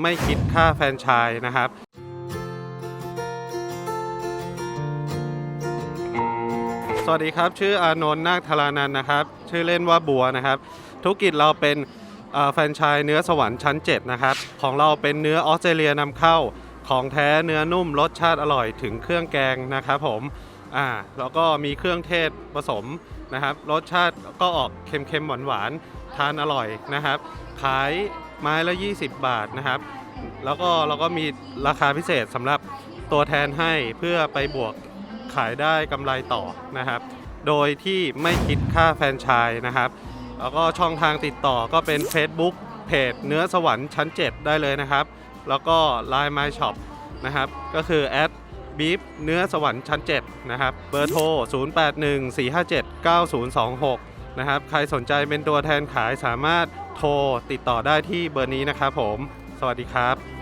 ไม่คิดค่าแฟรนไชส์นะครับสวัสดีครับ ชื่ออานนท์นาคธารานันนะครับ ชื่อเล่นว่าบัวนะครับ ธุรกิจเราเป็นแฟรนไชส์เนื้อสวรรค์ชั้น 7 นะครับ ของเราเป็นเนื้อออสเตรเลียนำเข้า ของแท้เนื้อนุ่มรสชาติอร่อยถึงเครื่องแกงนะครับผมอ่าแล้วก็มีเครื่องเทศผสมนะครับ รสชาติก็ออกเค็มๆหวานๆทานอร่อยนะครับ ขาย ไม้ละ 20 บาทนะครับ แล้วก็เราก็มีราคาพิเศษสำหรับตัวแทนให้เพื่อไปบวกขายได้กำไรต่อนะครับ โดยที่ไม่คิดค่าแฟรนไชส์นะครับ แล้วก็ช่องทางติดต่อก็เป็น Facebook เพจเนื้อสวรรค์ชั้น 7 ได้เลยนะครับ แล้วก็ Line My Shop นะครับ ก็คือแอดบีฟเนื้อสวรรค์ชั้น 7 นะครับ เบอร์โทร 0814579026 นะครับ ใครสนใจเป็นตัวแทนขายสามารถ โทรติดต่อได้ที่เบอร์นี้นะครับผม สวัสดีครับ